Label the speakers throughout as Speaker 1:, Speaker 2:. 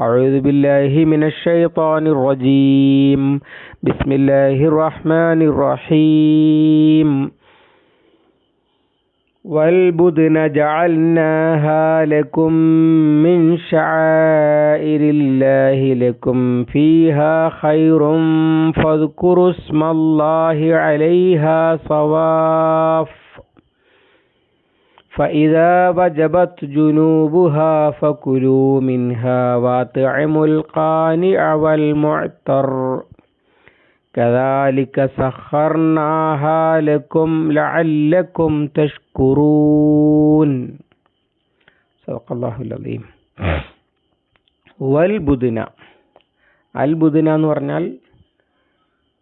Speaker 1: أعوذ بالله من الشيطان الرجيم. بسم الله الرحمن الرحيم. والبدن جعلناها لكم من شعائر الله لكم فيها خير فاذكروا اسم الله عليها صواف. فإذا وجبت جنوبها فكلوا منها وأطعموا القانع والمعتر كذلك سخرناها لكم لعلكم تشكرون صدق الله العظيم വൽബുദിന അൽബുദിന എന്ന് പറഞ്ഞാൽ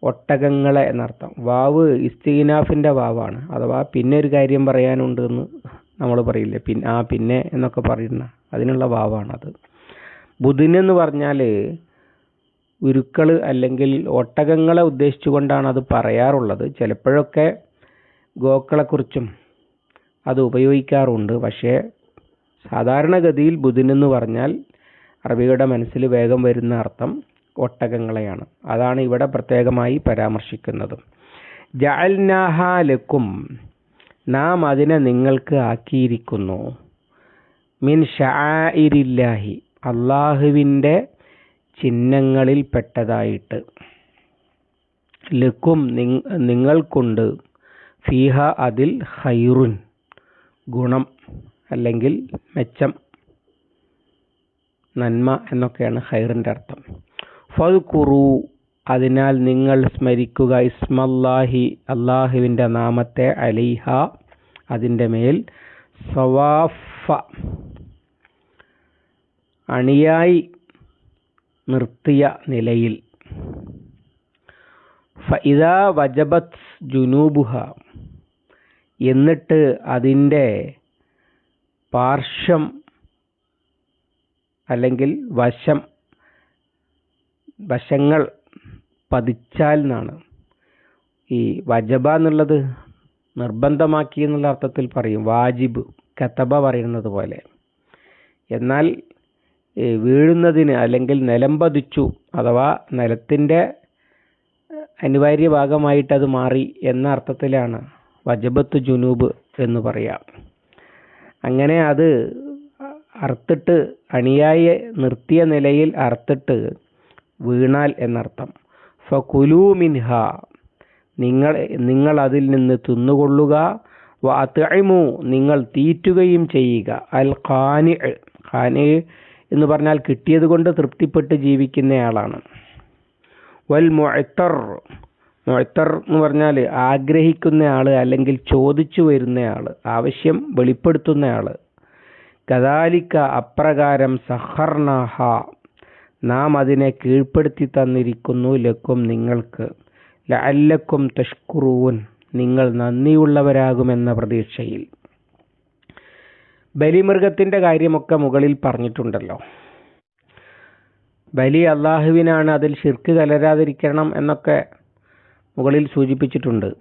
Speaker 1: ഒട്ടകങ്ങളെ എന്നർത്ഥം. വാവ് ഇസ്തിനാഫിന്റെ വാവാണ്. അഥവാ പിന്നെ ഒരു കാര്യം പറയാനുണ്ട് എന്ന് നമ്മൾ പറയില്ലേ? പിന്നെ ആ പിന്നെ എന്നൊക്കെ പറയുന്ന അതിനുള്ള വാവാണത്. ബുധൻ എന്ന് പറഞ്ഞാൽ ഉരുക്കൾ അല്ലെങ്കിൽ ഒട്ടകങ്ങളെ ഉദ്ദേശിച്ചുകൊണ്ടാണ് അത് പറയാറുള്ളത്. ചിലപ്പോഴൊക്കെ ഗോക്കളെക്കുറിച്ചും അത് ഉപയോഗിക്കാറുണ്ട്. പക്ഷേ സാധാരണഗതിയിൽ ബുധൻ എന്ന് പറഞ്ഞാൽ അറബികളുടെ മനസ്സിൽ വേഗം വരുന്ന അർത്ഥം ഒട്ടകങ്ങളെയാണ്. അതാണ് ഇവിടെ പ്രത്യേകമായി പരാമർശിക്കുന്നത്. ജഅൽനാഹാലക്കും നാം അതിനെ നിങ്ങൾക്ക് ആക്കിയിരിക്കുന്നു. മിൻ ഷായിരില്ലാഹി അള്ളാഹുവിന്റെ ചിഹ്നങ്ങളിൽ പെട്ടതായിട്ട്. ലക്കും നിങ്ങൾക്കുണ്ട്. ഫീഹ അതിൽ ഹൈറുൻ ഗുണം അല്ലെങ്കിൽ മെച്ചം നന്മ എന്നൊക്കെയാണ് ഹൈറിന്റെ അർത്ഥം. ഫദ്കുറു അതിനാൽ നിങ്ങൾ സ്മരിക്കുക ഇസ്മല്ലാഹി അള്ളാഹുവിന്റെ നാമത്തെ അലിഹ അതിന്റെ മേൽ സവാഫ അണിയായി നിർത്തിയ നിലയിൽ. ഫൈദാ വജബത് ജുനൂബുഹ എന്നിട്ട് അതിന്റെ പാർശ്വം അല്ലെങ്കിൽ വശം വശങ്ങൾ പതിച്ചാൽ എന്നാണ്. ഈ വജബ എന്നുള്ളത് നിർബന്ധമാക്കി എന്നുള്ള അർത്ഥത്തിൽ പറയും. വാജിബ് കത്തബ പറയുന്നത് പോലെ. എന്നാൽ വീഴുന്നതിന് അല്ലെങ്കിൽ നിലം പതിച്ചു അഥവാ നിലത്തിന്റെ അനിവാര്യ ഭാഗമായിട്ട് അത് മാറി എന്ന അർത്ഥത്തിലാണ് വജബത്ത് ജുനൂബ് എന്ന് പറയാം. അങ്ങനെ അത് അർത്തിട്ട് അണിയായി നിർത്തിയ നിലയിൽ അറുത്തിട്ട് വീണാൽ എന്നർത്ഥം. ഫകുലൂ മിൻഹ. നിങ്ങൾ നിങ്ങൾ അതിൽ നിന്ന് തിന്നുകൊള്ളുക. വാത്തഴിമു നിങ്ങൾ തീറ്റുകയും ചെയ്യുക. അൽ ഖാനി ഖാനി എന്ന് പറഞ്ഞാൽ കിട്ടിയത് കൊണ്ട് തൃപ്തിപ്പെട്ട് ജീവിക്കുന്നയാളാണ്. വൽ മൊഴത്തർ മൊഴത്തർ എന്ന് പറഞ്ഞാൽ ആഗ്രഹിക്കുന്നയാൾ അല്ലെങ്കിൽ ചോദിച്ചു വരുന്നയാൾ ആവശ്യം വെളിപ്പെടുത്തുന്നയാൾ കദാലിക്ക അപ്രകാരം സഹർണഹ. നാം അതിനെ കീഴ്പ്പെടുത്തി തന്നിരിക്കുന്നു ലക്കും നിങ്ങൾക്ക്. ലഅല്ലക്കും തഷ്കുറൂൻ. നിങ്ങൾ നന്ദിയുള്ളവരാകുമെന്ന പ്രതീക്ഷയിൽ. ബലിമൃഗത്തിന്റെ കാര്യമൊക്കെ മുകളിൽ പറഞ്ഞിട്ടുണ്ടല്ലോ. ബലി അള്ളാഹുവിനാണ് അതിൽ ശിർക്ക് കലരാതിരിക്കണം എന്നൊക്കെ മുകളിൽ സൂചിപ്പിച്ചിട്ടുണ്ട്.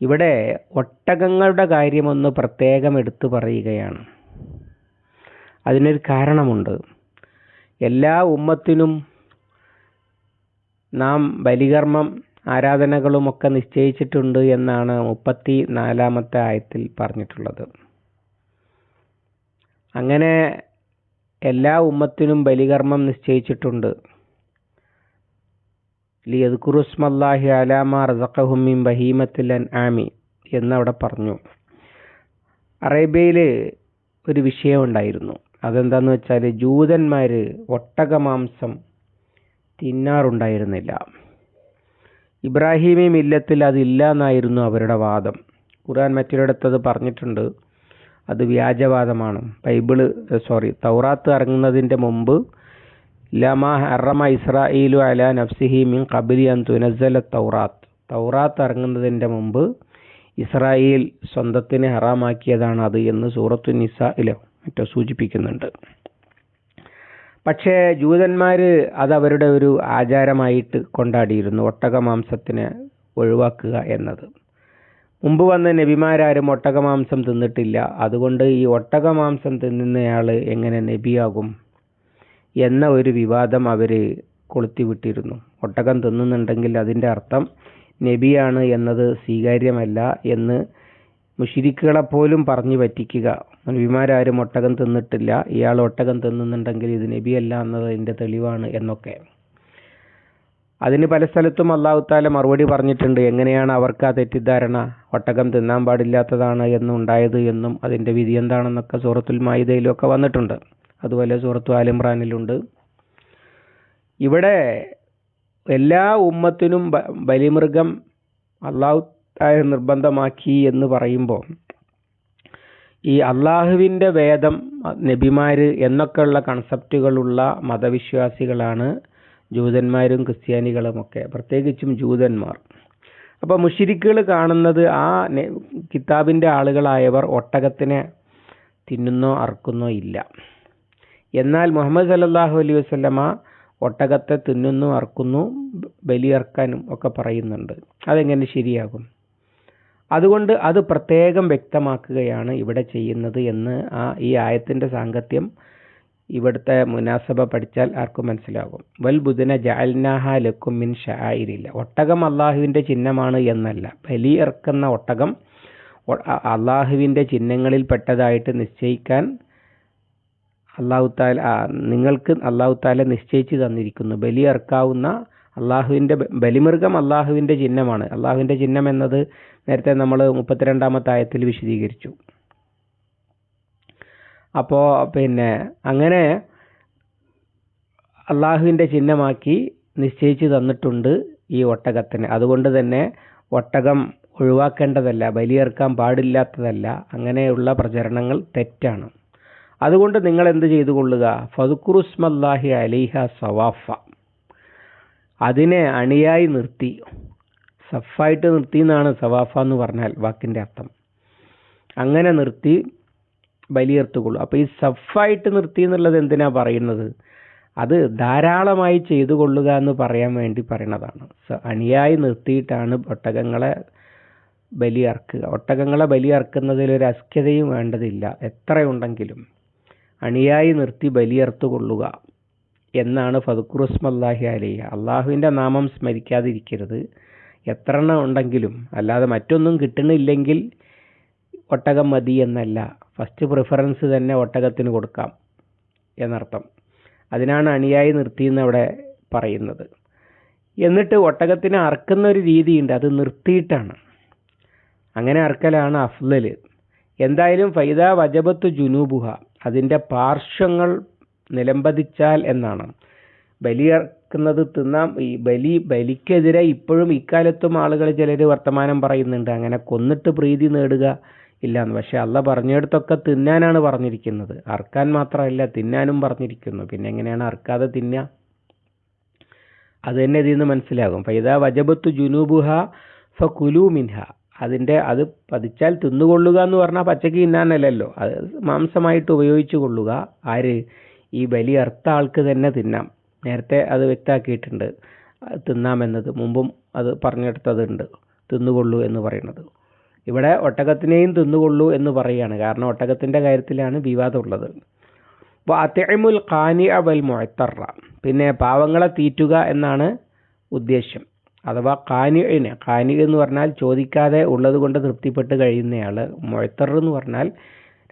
Speaker 1: ഇവിടെ ഒട്ടകങ്ങളുടെ കാര്യമൊന്ന് പ്രത്യേകം എടുത്തു പറയുകയാണ്. അതിനൊരു കാരണമുണ്ട്. എല്ലാ ഉമ്മത്തിനും നാം ബലികർമ്മം ആരാധനകളുമൊക്കെ നിശ്ചയിച്ചിട്ടുണ്ട് എന്നാണ് മുപ്പത്തി നാലാമത്തെ ആയത്തിൽ പറഞ്ഞിട്ടുള്ളത്. അങ്ങനെ എല്ലാ ഉമ്മത്തിനും ബലികർമ്മം നിശ്ചയിച്ചിട്ടുണ്ട്. ലിയദ്കുറുസ്മല്ലാഹി അലാമ റസഖഹുമിൻ ബഹീമത്തിൽ അൻ ആമി എന്നവിടെ പറഞ്ഞു. അറേബ്യയിൽ ഒരു വിഷയമുണ്ടായിരുന്നു അതെന്താന്ന് വെച്ചാൽ ജൂതന്മാർ ഒട്ടകമാംസം തിന്നാറുണ്ടായിരുന്നില്ല. ഇബ്രാഹിമി മില്ലത്തിൽ അതില്ല എന്നായിരുന്നു അവരുടെ വാദം. ഖുർആൻ മറ്റൊരിടത്തത് പറഞ്ഞിട്ടുണ്ട് അത് വ്യാജവാദമാണ്. ബൈബിൾ സോറി തൗറാത്ത് ഇറങ്ങുന്നതിന്റെ മുമ്പ് ലമാ ഹറമ ഇസ്രായേലു അല നഫ്സിഹി മിൻ കബിലി അൻ തുനസല തൗറാത്ത്. തൗറാത്ത് ഇറങ്ങുന്നതിന്റെ മുമ്പ് ഇസ്രായേൽ സ്വന്തത്തിന് ഹറാമാക്കിയതാണ് അത് എന്ന് സൂറത്തു നിസയിലോ സൂചിപ്പിക്കുന്നുണ്ട്. പക്ഷേ ജൂതന്മാർ അത് അവരുടെ ഒരു ആചാരമായിട്ട് കൊണ്ടാടിയിരുന്നു ഒട്ടകമാംസത്തിനെ ഒഴിവാക്കുക എന്നത്. മുമ്പ് വന്ന നബിമാരാരും ഒട്ടകമാംസം തിന്നിട്ടില്ല. അതുകൊണ്ട് ഈ ഒട്ടകമാംസം തിന്നുന്നയാൾ എങ്ങനെ നബിയാകും എന്ന ഒരു വിവാദം അവർ കൊളുത്തിവിട്ടിരുന്നു. ഒട്ടകം തിന്നുന്നുണ്ടെങ്കിൽ അതിന്റെ അർത്ഥം നബിയാണ് എന്നത് സ്വീകാര്യമല്ല എന്ന് മുഷിരിക്കുകളെ പോലും പറഞ്ഞു പറ്റിക്കുക. നബിമാരാരും ഒട്ടകം തിന്നിട്ടില്ല. ഇയാൾ ഒട്ടകം തിന്നുന്നുണ്ടെങ്കിൽ ഇത് നബിയല്ല എന്നതിന്റെ തെളിവാണ് എന്നൊക്കെ. അതിന് പല സ്ഥലത്തും അള്ളാഹുത്താല മറുപടി പറഞ്ഞിട്ടുണ്ട്. എങ്ങനെയാണ് അവർക്ക് ആ തെറ്റിദ്ധാരണ? ഒട്ടകം തിന്നാൻ പാടില്ലാത്തതാണ് എന്നുണ്ടായത് എന്നും അതിന്റെ വിധി എന്താണെന്നൊക്കെ സൂറത്തുൽ മായിദയിലും ഒക്കെ വന്നിട്ടുണ്ട്. അതുപോലെ സൂറത്തു ആലിമ്രാനിലുണ്ട്. ഇവിടെ എല്ലാ ഉമ്മത്തിനും ബലിമൃഗം അള്ളാഹു നിർബന്ധമാക്കി എന്ന് പറയുമ്പോൾ ഈ അള്ളാഹുവിന്റെ വേദം നബിമാർ എന്നൊക്കെയുള്ള കൺസെപ്റ്റുകളുള്ള മതവിശ്വാസികളാണ് ജൂതന്മാരും ക്രിസ്ത്യാനികളുമൊക്കെ. പ്രത്യേകിച്ചും ജൂതന്മാർ. അപ്പോൾ മുഷിരിക്കുകൾ കാണുന്നത് ആ കിതാബിന്റെ ആളുകളായവർ ഒട്ടകത്തിനെ തിന്നുന്നോ അറക്കുന്നോ ഇല്ല. എന്നാൽ മുഹമ്മദ് സല്ലാഹു അലൈഹി വസ്ലമ ഒട്ടകത്തെ തിന്നുന്നു അറക്കുന്നു ബലിയർക്കാനും ഒക്കെ പറയുന്നുണ്ട്. അതെങ്ങനെ ശരിയാകും? അതുകൊണ്ട് അത് പ്രത്യേകം വ്യക്തമാക്കുകയാണ് ഇവിടെ ചെയ്യുന്നത് എന്ന് ആ ഈ ആയത്തിന്റെ സാങ്കത്യം ഇവിടുത്തെ മുനാസബ പഠിച്ചാൽ ആർക്കും മനസ്സിലാകും. വൽ ബുധന ജാൽനാഹ ലക്കും മിൻ ഷായിരില്ല ഒട്ടകം അള്ളാഹുവിന്റെ ചിഹ്നമാണ് എന്നല്ല. ബലി ഇറക്കുന്ന ഒട്ടകം അള്ളാഹുവിന്റെ ചിഹ്നങ്ങളിൽ പെട്ടതായിട്ട് നിശ്ചയിക്കാൻ അള്ളാഹു താല നിങ്ങൾക്ക് അള്ളാഹു താല നിശ്ചയിച്ചു തന്നിരിക്കുന്നു. ബലി ഇറക്കാവുന്ന അള്ളാഹുവിന്റെ ബലിമൃഗം അള്ളാഹുവിന്റെ ചിഹ്നമാണ്. അള്ളാഹുവിന്റെ ചിഹ്നം എന്നത് നേരത്തെ നമ്മൾ മുപ്പത്തിരണ്ടാമത്തെ ആയത്തിൽ വിശദീകരിച്ചു. അപ്പോൾ പിന്നെ അങ്ങനെ അള്ളാഹുവിന്റെ ചിഹ്നമാക്കി നിശ്ചയിച്ചു തന്നിട്ടുണ്ട് ഈ ഒട്ടകത്തിന്. അതുകൊണ്ട് തന്നെ ഒട്ടകം ഒഴിവാക്കേണ്ടതല്ല ബലിയേർക്കാൻ പാടില്ലാത്തതല്ല. അങ്ങനെയുള്ള പ്രചരണങ്ങൾ തെറ്റാണ്. അതുകൊണ്ട് നിങ്ങൾ എന്ത് ചെയ്തു കൊള്ളുക ഫതുക്കുറുസ്മല്ലാഹി അലിഹ സവാഫ. അതിനെ അണിയായി നിർത്തി. സഫായിട്ട് നിർത്തി എന്നാണ് സവാഫ എന്ന് പറഞ്ഞാൽ വാക്കിന്റെ അർത്ഥം. അങ്ങനെ നിർത്തി ബലിയെർത്തുകൊള്ളൂ. അപ്പോൾ ഈ സഫായിട്ട് നിർത്തി എന്നുള്ളത് എന്തിനാ പറയുന്നത്? അത് ധാരാളമായി ചെയ്തു കൊള്ളുക എന്ന് പറയാൻ വേണ്ടി പറയണതാണ് അണിയായി നിർത്തിയിട്ടാണ് ഒട്ടകങ്ങളെ ബലിയർക്കുക. ഒട്ടകങ്ങളെ ബലിയർക്കുന്നതിൽ ഒരു അസ്ക്യതയും വേണ്ടതില്ല. എത്രയുണ്ടെങ്കിലും അണിയായി നിർത്തി ബലിയർത്തു കൊള്ളുക എന്നാണ് ഫതുക്കുറുസ്മല്ലാഹി അലി അള്ളാഹുവിന്റെ നാമം സ്മരിക്കാതിരിക്കരുത്. എത്ര എണ്ണം ഉണ്ടെങ്കിലും അല്ലാതെ മറ്റൊന്നും കിട്ടണില്ലെങ്കിൽ ഒട്ടകം മതി എന്നല്ല. ഫസ്റ്റ് പ്രിഫറൻസ് തന്നെ ഒട്ടകത്തിന് കൊടുക്കാം എന്നർത്ഥം. അതിനാണ് അണിയായി നിർത്തിയെന്ന് അവിടെ പറയുന്നത്. എന്നിട്ട് ഒട്ടകത്തിന് അറക്കുന്ന ഒരു രീതിയുണ്ട്. അത് നിർത്തിയിട്ടാണ്. അങ്ങനെ അറക്കലാണ് അഫ്ലൽ എന്തായാലും ഫൈദ വജബത്ത് ജുനൂബുഹ. അതിന്റെ പാർശ്വങ്ങൾ നിലംപതിച്ചാൽ എന്നാണ്. ബലിയർക്കുന്നത് തിന്നാം. ഈ ബലി ബലിക്കെതിരെ ഇപ്പോഴും ഇക്കാലത്തും ആളുകൾ ചിലർ വർത്തമാനം പറയുന്നുണ്ട്. അങ്ങനെ കൊന്നിട്ട് പ്രീതി നേടുക ഇല്ലാന്ന്. പക്ഷെ അല്ല പറഞ്ഞിടത്തൊക്കെ തിന്നാനാണ് പറഞ്ഞിരിക്കുന്നത്. അർക്കാൻ മാത്രമല്ല തിന്നാനും പറഞ്ഞിരിക്കുന്നു. പിന്നെ എങ്ങനെയാണ് അർക്കാതെ തിന്നുക അത് തന്നെ ഇതിൽ നിന്ന് മനസ്സിലാകും. ഫൈദ വജബത്ത് ജുനൂബുഹ ഫ കുലു മിൻഹ. അതിന്റെ അത് പതിച്ചാൽ തിന്നുകൊള്ളുക എന്ന് പറഞ്ഞാൽ പച്ചക്ക് തിന്നാനല്ലല്ലോ. അത് മാംസമായിട്ട് ഉപയോഗിച്ചു കൊള്ളുക. ആര്? ഈ ബലി അർത്ത ആൾക്ക് തന്നെ തിന്നാം. നേരത്തെ അത് വ്യക്തമാക്കിയിട്ടുണ്ട് തിന്നാമെന്നത് മുമ്പും അത് പറഞ്ഞെടുത്തതുണ്ട്. തിന്നുകൊള്ളൂ എന്ന് പറയുന്നത്. ഇവിടെ ഒട്ടകത്തിനെയും തിന്നുകൊള്ളൂ എന്ന് പറയുകയാണ്. കാരണം ഒട്ടകത്തിന്റെ കാര്യത്തിലാണ് വിവാദമുള്ളത് അപ്പോൾ അത്തേമുൽ ഖാനി അവൽ മൊഴത്തറ പിന്നെ പാവങ്ങളെ തീറ്റുക എന്നാണ് ഉദ്ദേശ്യം അഥവാ കാനിന് കാനി എന്ന് പറഞ്ഞാൽ ചോദിക്കാതെ ഉള്ളത് കൊണ്ട് തൃപ്തിപ്പെട്ട് കഴിയുന്നയാൾ മൊഴത്തർ എന്ന് പറഞ്ഞാൽ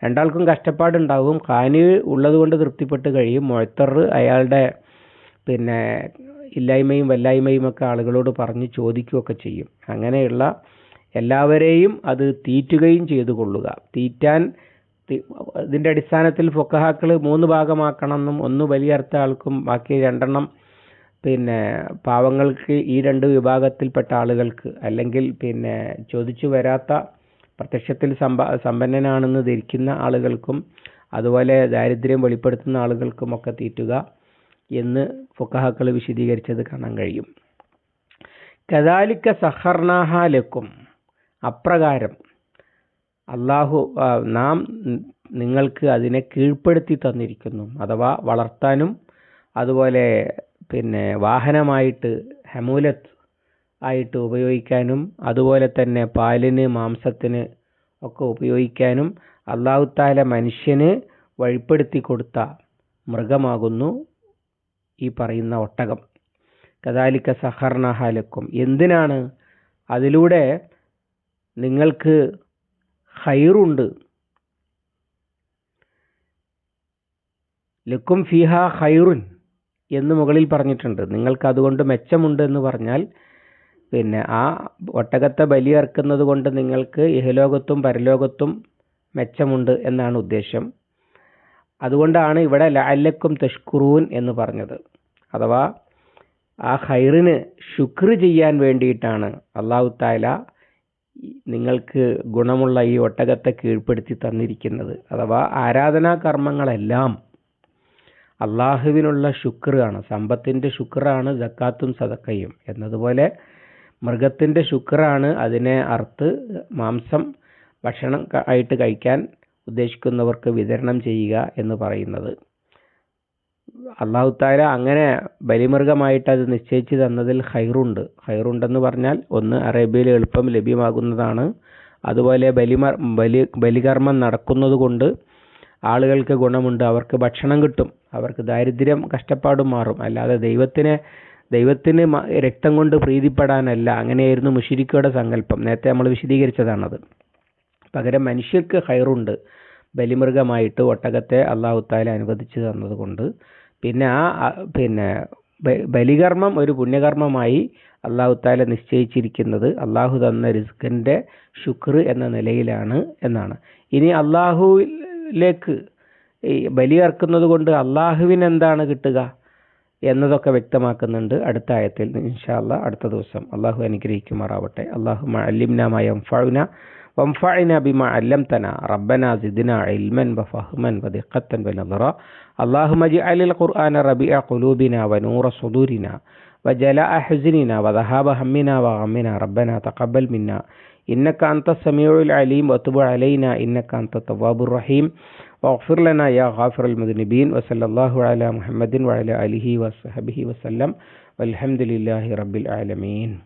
Speaker 1: രണ്ടാൾക്കും കഷ്ടപ്പാടുണ്ടാവും. കാനി ഉള്ളത് കൊണ്ട് തൃപ്തിപ്പെട്ട് കഴിയും. മൊഴത്തർ അയാളുടെ പിന്നെ ഇല്ലായ്മയും വല്ലായ്മയും ഒക്കെ ആളുകളോട് പറഞ്ഞ് ചോദിക്കുകയൊക്കെ ചെയ്യും. അങ്ങനെയുള്ള എല്ലാവരെയും അത് തീറ്റുകയും ചെയ്തു കൊള്ളുക. തീറ്റാൻ ഇതിന്റെ അടിസ്ഥാനത്തിൽ ഫൊക്കഹാക്കൾ മൂന്ന് ഭാഗമാക്കണമെന്നും ഒന്ന് വലിയർത്ത ആൾക്കും ബാക്കി രണ്ടെണ്ണം പിന്നെ പാവങ്ങൾക്ക് ഈ രണ്ട് വിഭാഗത്തിൽപ്പെട്ട ആളുകൾക്ക് അല്ലെങ്കിൽ പിന്നെ ചോദിച്ചു വരാത്ത പ്രത്യക്ഷത്തിൽ സമ്പ സമ്പന്നനാണെന്ന് ധരിക്കുന്ന ആളുകൾക്കും അതുപോലെ ദാരിദ്ര്യം വെളിപ്പെടുത്തുന്ന ആളുകൾക്കും ഒക്കെ തീറ്റുക എന്ന് ഫുക്കഹാക്കൾ വിശദീകരിച്ചത് കാണാൻ കഴിയും. കദാലിക്ക സഹർനാഹ ലക്കും. അപ്രകാരം അള്ളാഹു നാം നിങ്ങൾക്ക് അതിനെ കീഴ്പ്പെടുത്തി തന്നിരിക്കുന്നു. അഥവാ വളർത്താനും അതുപോലെ പിന്നെ വാഹനമായിട്ട് ഹമൂലത്ത് ആയിട്ട് ഉപയോഗിക്കാനും അതുപോലെ തന്നെ പാലിന് മാംസത്തിന് ഒക്കെ ഉപയോഗിക്കാനും അള്ളാഹുത്താല മനുഷ്യന് വഴിപ്പെടുത്തി കൊടുത്ത മൃഗമാകുന്നു ഈ പറയുന്ന ഒട്ടകം. കദാലിക്ക സഹർണഹാലക്കും എന്തിനാണ്? അതിലൂടെ നിങ്ങൾക്ക് ഹൈറുണ്ട് ലക്കും ഫിഹ ഹൈറുൻ എന്ന് മുകളിൽ പറഞ്ഞിട്ടുണ്ട്. നിങ്ങൾക്ക് അതുകൊണ്ട് മെച്ചമുണ്ട് എന്ന് പറഞ്ഞാൽ പിന്നെ ആ ഒട്ടകത്തെ ബലിയർക്കുന്നത് കൊണ്ട് നിങ്ങൾക്ക് ഇഹലോകത്തും പരലോകത്തും മെച്ചമുണ്ട് എന്നാണ് ഉദ്ദേശം. അതുകൊണ്ടാണ് ഇവിടെ ലാലക്കും തഷ്കുറൂൻ എന്ന് പറഞ്ഞത്. അഥവാ ആ ഹൈറിന് ശുക്ർ ചെയ്യാൻ വേണ്ടിയിട്ടാണ് അള്ളാഹു താല നിങ്ങൾക്ക് ഗുണമുള്ള ഈ ഒട്ടകത്തെ കീഴ്പ്പെടുത്തി തന്നിരിക്കുന്നത്. അഥവാ ആരാധനാ കർമ്മങ്ങളെല്ലാം അള്ളാഹുവിനുള്ള ശുക്റാണ് സമ്പത്തിന്റെ ശുക്റാണ് ജക്കാത്തും സദക്കയും. എന്നതുപോലെ മൃഗത്തിന്റെ ശുക്രാണ് അതിനെ അറുത്ത് മാംസം ഭക്ഷണം ആയിട്ട് കഴിക്കാൻ ഉദ്ദേശിക്കുന്നവർക്ക് വിതരണം ചെയ്യുക എന്ന് പറയുന്നത്. അള്ളാഹുത്താര അങ്ങനെ ബലിമൃഗമായിട്ട് അത് നിശ്ചയിച്ചു തന്നതിൽ ഹൈറുണ്ട് ഹൈറുണ്ടെന്ന് പറഞ്ഞാൽ ഒന്ന് അറേബ്യയിൽ എളുപ്പം ലഭ്യമാകുന്നതാണ്. അതുപോലെ ബലിമർ ബലി ബലികർമ്മം നടക്കുന്നത് കൊണ്ട് ആളുകൾക്ക് ഗുണമുണ്ട്. അവർക്ക് ഭക്ഷണം കിട്ടും. അവർക്ക് ദാരിദ്ര്യം കഷ്ടപ്പാടും മാറും. അല്ലാതെ ദൈവത്തിനെ ദൈവത്തിന് രക്തം കൊണ്ട് പ്രീതിപ്പെടാനല്ല. അങ്ങനെയായിരുന്നു മുഷിരിക്കയുടെ സങ്കല്പം. നേരത്തെ നമ്മൾ വിശദീകരിച്ചതാണത്. പകരം മനുഷ്യർക്ക് ഹൈറുണ്ട്. ബലിമൃഗമായിട്ട് ഒട്ടകത്തെ അള്ളാഹു താല അനുവദിച്ചു തന്നതുകൊണ്ട്. പിന്നെ ആ പിന്നെ ബലികർമ്മം ഒരു പുണ്യകർമ്മമായി അള്ളാഹു താല നിശ്ചയിച്ചിരിക്കുന്നത് അള്ളാഹു തന്ന റിസ്കിന്റെ ശുക്ർ എന്ന നിലയിലാണ് എന്നാണ്. ഇനി അള്ളാഹുവിലേക്ക് ഈ ബലിയർക്കുന്നത് കൊണ്ട് അള്ളാഹുവിന് എന്താണ് കിട്ടുക? എന്നതൊക്കെ വ്യക്തമാക്കുന്നുണ്ട് അടുത്ത ആയത്തിൽ ഇൻഷാല്ല അടുത്ത ദിവസം അള്ളാഹു അനുഗ്രഹിക്കുമാറാവട്ടെ അള്ളാഹു അല്ലിംനാമായ ഫൗന وانفعنا بما علمتنا ربنا زدنا علما وفهما ودقة ونظرا اللهم اجعل القرآن ربيع قلوبنا ونور صدورنا وجلاء حزننا وذهاب همنا وغمنا ربنا تقبل منا إنك أنت السميع العليم وتب علينا إنك أنت التواب الرحيم واغفر لنا يا غافر المذنبين وصلى الله على محمد وعلى آله وصحبه وسلم والحمد لله رب العالمين